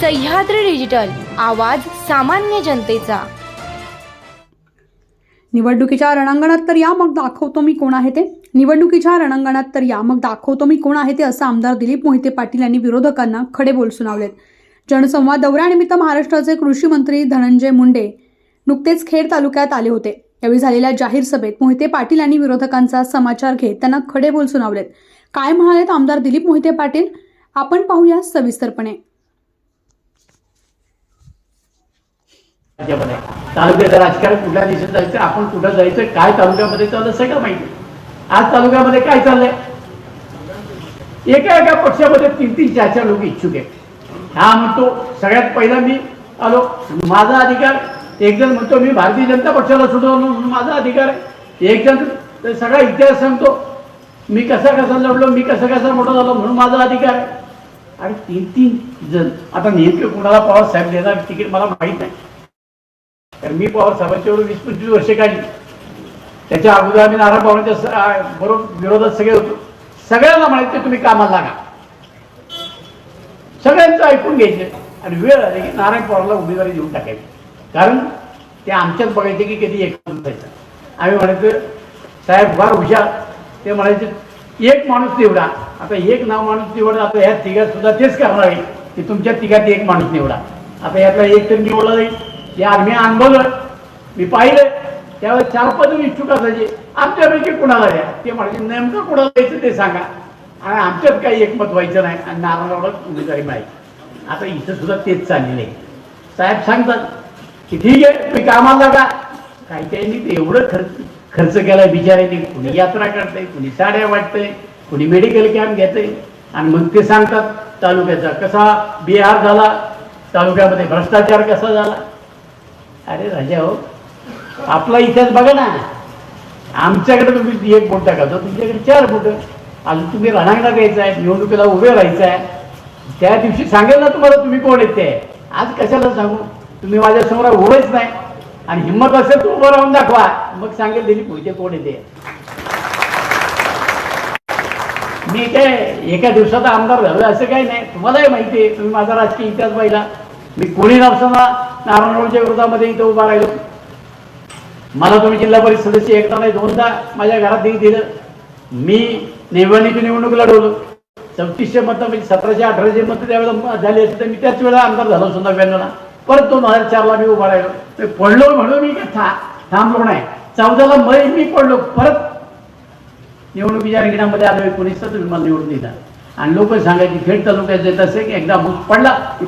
Sahyadri digital आवाज सामान्य जनतेचा. निवडणुकीच्या रणांगणात तर या मग दाखवतो मी कोण आहे ते? निवडणुकीच्या रणांगणात तर या मग दाखवतो मी कोण आहे ते असं आमदार दिलीप मोहिते पाटील यांनी विरोधकांना खडे बोल सुनावलेत. जनसंवाद दौऱ्यानिमित्त महाराष्ट्राचे कृषी मंत्री धनंजय मुंडे नुकतेच खेड तालुक्यात आले होते. यावेळी झालेल्या जाहीर सभेत मोहिते पाटील यांनी विरोधकांचा समाचार घेत त्यांना खडे बोल सुनावलेत. काय म्हणालेत आमदार दिलीप मोहिते पाटील? आपण पाहूया सविस्तरपणे. राज्यामध्ये. तालुक्याचं राजकारण कुठल्या दिशेत जायचं आपण कुठं जायचं काय तालुक्यामध्ये चाललं सगळं माहिती. आज तालुक्यामध्ये काय चाललंय? एका एका पक्षामध्ये तीन तीन चार चार लोक इच्छुक आहेत. हा म्हणतो सगळ्यात पहिला मी आलो माझा अधिकार एक जण म्हणतो मी भारतीय जनता पक्षाला सुटवलो म्हणून माझा अधिकार आहे. एक जण सगळा इतिहास सांगतो मी कसा कसा लढलो मी कसा कसा मोठा झालो म्हणून माझा अधिकार आहे. आणि तीन तीन जण. आता नेमके कुणाला पवार साहेब देणार तिकीट मला माहीत नाही. तर मी पवार साहेबांच्या बरोबर वीस पंचवीस वर्षे काढली. त्याच्या अगोदर आम्ही नारायण पवारांच्या बरोबर विरोधात सगळे होतो. सगळ्यांना म्हणायचे तुम्ही कामाला लागा. सगळ्यांचं ऐकून घ्यायचे. आणि वेळ आली की नारायण पवारला उमेदवारी देऊन टाकायची. कारण ते आमच्याच बघायचे की कधी एक जायचं आम्ही म्हणायचं साहेब फार हुशार. ते म्हणायचे एक माणूस निवडा. आता एक नाव माणूस निवडा आता ह्या तिघात सुद्धा तेच करणार आहे की तुमच्या तिघात एक माणूस निवडा. आता यातला एक तर निवडला जाईल. हे आम्ही अनुभवलं मी पाहिलं त्यावेळेस चार पाच इच्छुक असायचे. आमच्यापैकी कुणाला द्या? ते म्हणायचे नेमकं कुणाला द्यायचं ते सांगा. आणि आमच्यात काही एकमत व्हायचं नाही आणि नारायणरावला उमेदवारी माहिती आता इथं सुद्धा तेच चाललेलं आहे. साहेब सांगतात की ठीक आहे तुम्ही कामाला लागा. काही काही ते एवढं खर्च खर्च केला बिचाऱ्यांनी. कुणी यात्रा करते कुणी साड्या वाटतंय कुणी मेडिकल कॅम्प घेते आणि मग ते सांगतात तालुक्याचा कसा बिहार झाला तालुक्यामध्ये भ्रष्टाचार कसा झाला. अरे राजा हो आपला इतिहास बघा ना. आमच्याकडे तुम्ही एक बोट टाकायचो तुमच्याकडे चार बोट अजून तुम्ही रणांगणात यायचं आहे निवडणुकीला उभे राहायचं आहे. त्या दिवशी सांगेल ना तुम्हाला तुम्ही कोण येते आज कशाला सांगू? तुम्ही माझ्यासमोर उभेच नाही. आणि हिंमत असेल तर उभं राहून दाखवा. मग सांगेल दिली मोहिते कोण येते मी काय एका दिवसात आमदार झालो असं काही नाही. तुम्हालाही माहिती आहे तुम्ही माझा राजकीय इतिहास पाहिला. मी कोणी नसताना नारायणरावच्या विरोधामध्ये इथं उभा राहिलो. मला तुम्ही जिल्हा परिषद सदस्य एकदा नाही दोनदा माझ्या घरात दिलं. मी निवडणुकी निवडणूक लढवलो. चौतीसशे मतं म्हणजे सतराशे अठराशे मतं त्यावेळेला झाली असते तर मी त्याच वेळेला आमदार झालो सुद्धा नव्याण्णवला. परत दोन हजार चारला मी उभा राहिलो. मी पडलो म्हणून मी था थांबलो नाही. चौदाला मै मी पडलो. परत निवडणुकीच्या रिंगणामध्ये आलो एकोणीसचा तुम्ही मला निवडून दिला. आणि लोक सांगायची खेड तालुक्यात येत असे की एकदा भूत पडला की